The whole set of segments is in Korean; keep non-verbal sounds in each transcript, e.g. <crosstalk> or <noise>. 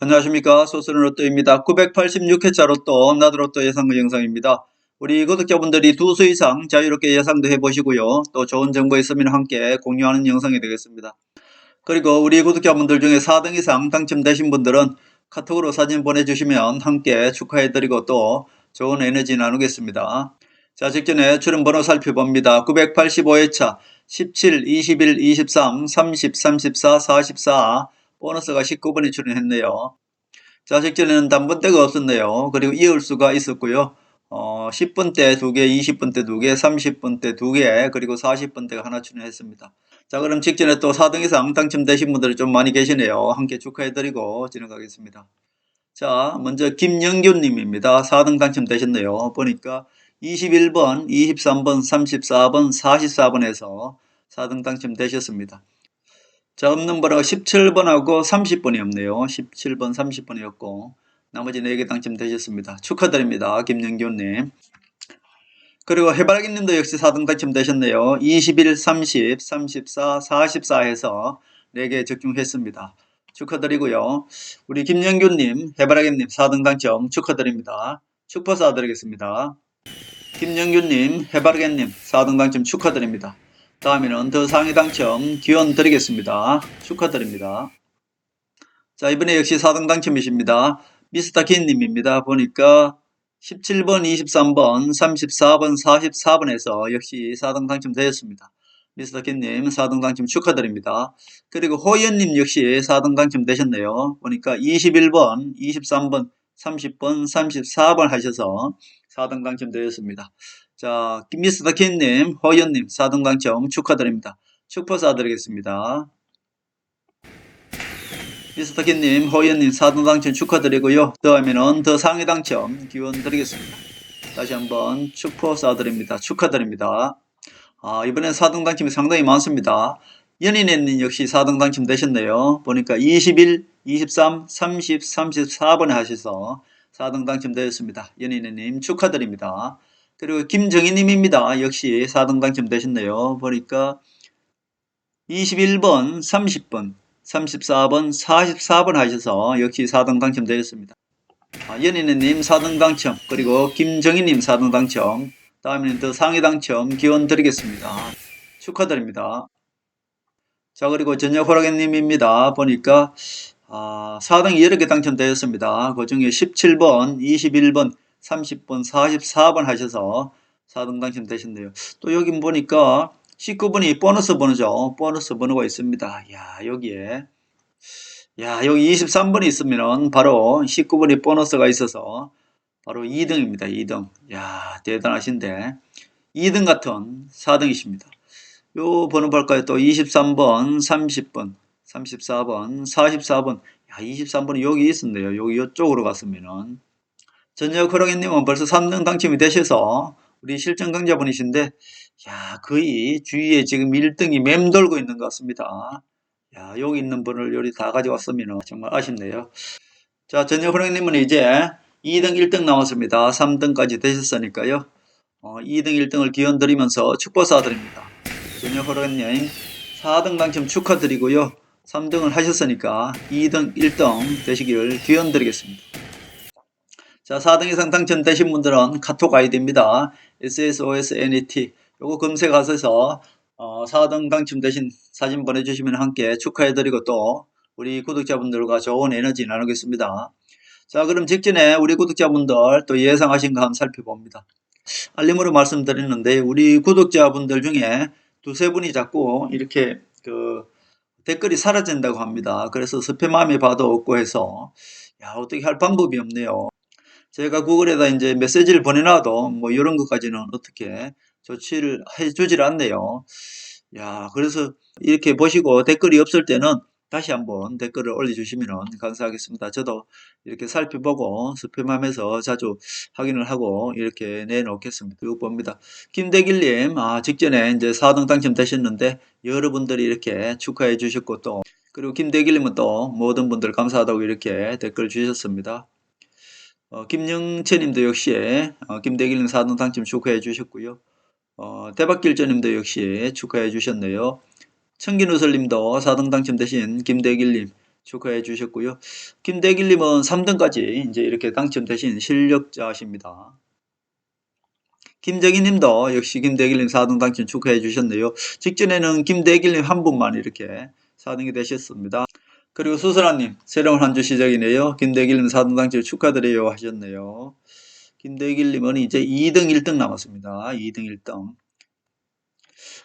안녕하십니까 소스는 로또입니다. 986회차 로또 나도 로또 예상 영상입니다. 우리 구독자분들이 두 수 이상 자유롭게 예상도 해보시고요. 또 좋은 정보 있으면 함께 공유하는 영상이 되겠습니다. 그리고 우리 구독자분들 중에 4등 이상 당첨되신 분들은 카톡으로 사진 보내주시면 함께 축하해드리고 또 좋은 에너지 나누겠습니다. 자 직전에 출연 번호 살펴봅니다. 985회차 17, 21, 23, 30, 34, 44 보너스가 19번이 출연했네요. 자, 직전에는 단번대가 없었네요. 그리고 이을 수가 있었고요. 어, 10번 대 2개, 20번 대 2개, 30번 대 2개, 그리고 40번 대가 하나 출연했습니다. 자, 그럼 직전에 또 4등 이상 당첨되신 분들이 좀 많이 계시네요. 함께 축하해드리고 진행하겠습니다. 자, 먼저 김영균님입니다. 4등 당첨되셨네요. 보니까 21번, 23번, 34번, 44번에서 4등 당첨되셨습니다. 자, 없는 번호가 17번하고 30번이 없네요. 17번, 30번이었고 나머지 4개 당첨되셨습니다. 축하드립니다. 김영규님. 그리고 해바라기 님도 역시 4등 당첨되셨네요. 21, 30, 34, 44 해서 4개 적중했습니다. 축하드리고요. 우리 김영규님, 해바라기님 4등 당첨 축하드립니다. 축포 쏴드리겠습니다. 김영규님, 해바라기님 4등 당첨 축하드립니다. 다음에는 더 상위 당첨 기원 드리겠습니다. 축하드립니다. 자, 이번에 역시 4등 당첨이십니다. 미스터 킨님입니다. 보니까 17번, 23번, 34번, 44번에서 역시 4등 당첨되었습니다. 미스터 킨님 4등 당첨 축하드립니다. 그리고 호연님 역시 4등 당첨되셨네요. 보니까 21번, 23번, 30번, 34번 하셔서 4등 당첨되었습니다. 자, 미스터 킨님, 호연님 4등 당첨 축하드립니다. 축포 쏴드리겠습니다. 미스터 킨님, 호연님 4등 당첨 축하드리고요. 다음에는 더 상위 당첨 기원 드리겠습니다. 다시 한번 축포 쏴드립니다. 축하드립니다. 아, 이번엔 4등 당첨이 상당히 많습니다. 연인애님 역시 4등 당첨 되셨네요. 보니까 21, 23, 30, 34번에 하셔서 4등 당첨되었습니다. 연인애님 축하드립니다. 그리고 김정희님입니다. 역시 4등 당첨되셨네요. 보니까 21번, 30번, 34번, 44번 하셔서 역시 4등 당첨되셨습니다. 아, 연인애님 4등 당첨, 그리고 김정희님 4등 당첨, 다음에는 더 상위 당첨 기원 드리겠습니다. 축하드립니다. 자, 그리고 저녁 호라게님입니다. 보니까 아, 4등이 여러 개 당첨되었습니다. 그 중에 17번, 21번, 30번, 44번 하셔서 4등 당첨되셨네요. 또 여기 보니까 19번이 보너스 번호죠. 보너스 번호가 있습니다. 야, 여기에. 야, 여기 23번이 있으면 바로 19번이 보너스가 있어서 바로 2등입니다. 2등. 야, 대단하신데. 2등 같은 4등이십니다. 요 번호 볼까요? 또 23번, 30번, 34번, 44번. 야, 23번이 여기 있었네요. 여기 이쪽으로 갔으면은. 전역 허랑이님은 벌써 3등 당첨이 되셔서 우리 실전 강자분이신데, 야, 거의 주위에 지금 1등이 맴돌고 있는 것 같습니다. 야, 여기 있는 분을 요리 다 가져왔으면 정말 아쉽네요. 자, 전역 허랑이님은 이제 2등, 1등 나왔습니다. 3등까지 되셨으니까요. 어, 2등, 1등을 기원 드리면서 축복 쏴드립니다. 전역 허랑님 4등 당첨 축하드리고요. 3등을 하셨으니까 2등, 1등 되시기를 기원 드리겠습니다. 자, 4등 이 상 당첨 되신 분들은 카톡 아이디입니다. SSOSNET. 요거 검색하셔서 어, 4등 당첨되신 사진 보내주시면 함께 축하해드리고 또 우리 구독자분들과 좋은 에너지 나누겠습니다. 자, 그럼 직전에 우리 구독자분들 또 예상하신 거 한번 살펴봅니다. 알림으로 말씀드렸는데 우리 구독자분들 중에 두세 분이 자꾸 이렇게 그 댓글이 사라진다고 합니다. 그래서 스팸함이 봐도 없고 해서 야, 어떻게 할 방법이 없네요. 제가 구글에다 이제 메시지를 보내놔도 뭐 이런 것까지는 어떻게 조치를 해주질 않네요. 야, 그래서 이렇게 보시고 댓글이 없을 때는 다시 한번 댓글을 올려주시면 감사하겠습니다. 저도 이렇게 살펴보고 스팸하면서 자주 확인을 하고 이렇게 내놓겠습니다. 쭉 봅니다. 김대길님, 아, 직전에 이제 4등 당첨되셨는데 여러분들이 이렇게 축하해 주셨고 또 그리고 김대길님은 또 모든 분들 감사하다고 이렇게 댓글 주셨습니다. 어, 김영채님도 역시 어, 김대길님 4등 당첨 축하해 주셨고요. 어, 대박길전님도 역시 축하해 주셨네요. 청기누설님도 4등 당첨되신 김대길님 축하해 주셨고요. 김대길님은 3등까지 이제 이렇게 당첨되신 실력자십니다. 김대길님도 역시 김대길님 4등 당첨 축하해 주셨네요. 직전에는 김대길님 한 분만 이렇게 4등이 되셨습니다. 그리고 수선아님 새로운 한 주 시작이네요. 김대길님 4등 당첨 축하드려요 하셨네요. 김대길님은 이제 2등 1등 남았습니다. 2등 1등.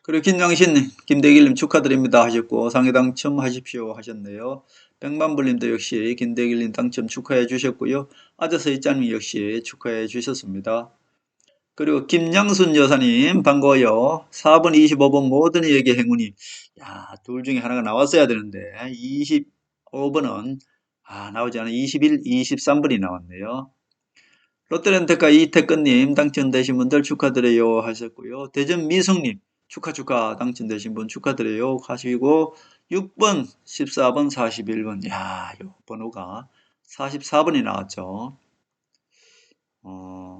그리고 김양신님, 김대길님 축하드립니다 하셨고 상해 당첨하십시오 하셨네요. 백만불님도 역시 김대길님 당첨 축하해 주셨고요. 아저서 이장님 역시 축하해 주셨습니다. 그리고 김양순 여사님 반가워요. 4번, 25번 모든 이에게 행운이 야, 둘 중에 하나가 나왔어야 되는데 25번은 아, 나오지 않아 21, 23번이 나왔네요. 롯데렌터카 이태근님 당첨되신 분들 축하드려요 하셨고요. 대전 미성님 축하 축하 당첨되신 분 축하드려요 하시고 6번, 14번, 41번 야, 요 번호가 44번이 나왔죠. 어,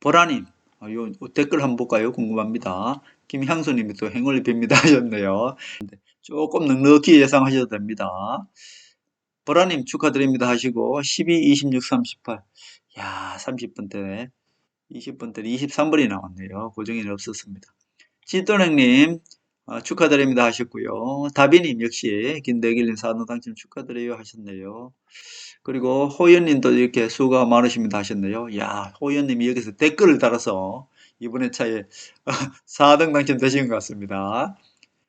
보라님 어, 요 댓글 한번 볼까요? 궁금합니다. 김향수님이 또 행운을 빕니다 하셨네요. 조금 넉넉히 예상하셔도 됩니다. 보라님 축하드립니다 하시고 12, 26, 38 야, 30분 때, 20분 때 23번이 나왔네요. 고정에는 없었습니다. 진또랭님, 어, 축하드립니다 하셨고요. 다비님 역시 김대길님 사등 당첨 축하드려요 하셨네요. 그리고 호연님도 이렇게 수가 많으십니다 하셨네요. 야, 호연님이 여기서 댓글을 달아서 이번에 차에 <laughs> 4등 당첨 되신 것 같습니다.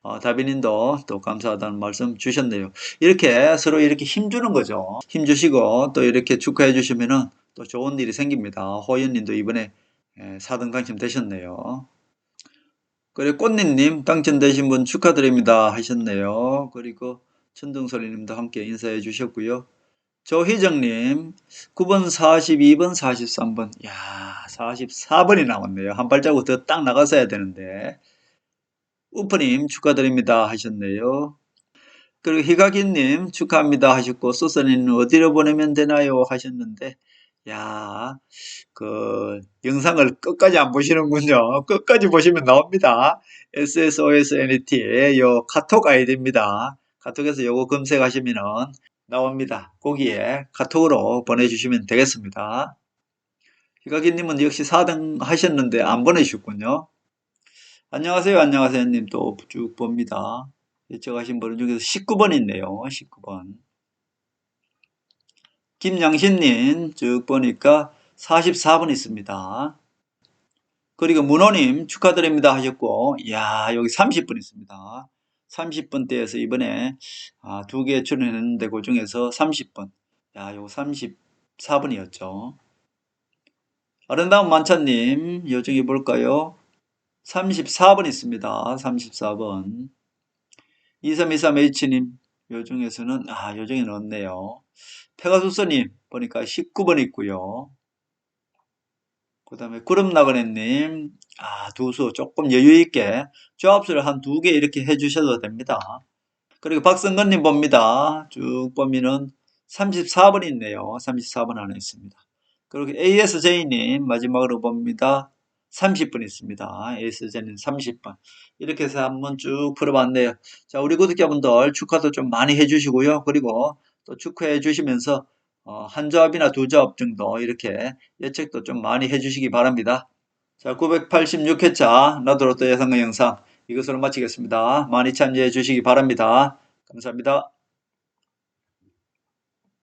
어, 다비님도 또 감사하다는 말씀 주셨네요. 이렇게 서로 이렇게 힘주는 거죠. 힘주시고 또 이렇게 축하해 주시면은 또 좋은 일이 생깁니다. 호연님도 이번에 4등 당첨 되셨네요. 그리고 꽃님님 당첨되신 분 축하드립니다 하셨네요. 그리고 천둥소리님도 함께 인사해 주셨고요. 조희정님 9번, 42번, 43번 야 44번이 나왔네요. 한 발자국 더 딱 나갔어야 되는데 우프님 축하드립니다 하셨네요. 그리고 희가기님 축하합니다 하셨고 소서님 어디로 보내면 되나요 하셨는데 야, 그 영상을 끝까지 안 보시는군요. 끝까지 보시면 나옵니다. SSOSNET의 요 카톡 아이디입니다. 카톡에서 요거 검색하시면은 나옵니다. 거기에 카톡으로 보내주시면 되겠습니다. 희가기님은 역시 4등 하셨는데 안 보내주셨군요. 안녕하세요, 안녕하세요, 님 또 쭉 봅니다. 예측하신 분 중에서 19번 있네요. 19번. 김양신님 쭉 보니까 44분 있습니다. 그리고 문호님 축하드립니다 하셨고, 야 여기 30분 있습니다. 30분 대에서 이번에 아, 두 개 출연했는데 그 중에서 30분, 야 요거 34분이었죠. 아름다운 만찬님 요중에 볼까요? 34번 있습니다. 34번. 2323H님 요 중에서는 아 요 중에 넣었네요. 페가수스님 보니까 19번 있고요. 그 다음에 구름나그네님 아, 두 수 조금 여유있게 조합수를 한 두 개 이렇게 해주셔도 됩니다. 그리고 박성근님 봅니다. 쭉 보면은 34번 있네요. 34번 안에 있습니다. 그리고 ASJ님 마지막으로 봅니다. 30분 있습니다. ASJ님 30분. 이렇게 해서 한번 쭉 풀어봤네요. 자, 우리 구독자분들 축하도 좀 많이 해주시고요. 그리고 또 축하해 주시면서 어, 한 조합이나 두 조합 정도 이렇게 예측도 좀 많이 해주시기 바랍니다. 자, 986회차 나도로또 예상의 영상 이것으로 마치겠습니다. 많이 참여해 주시기 바랍니다. 감사합니다.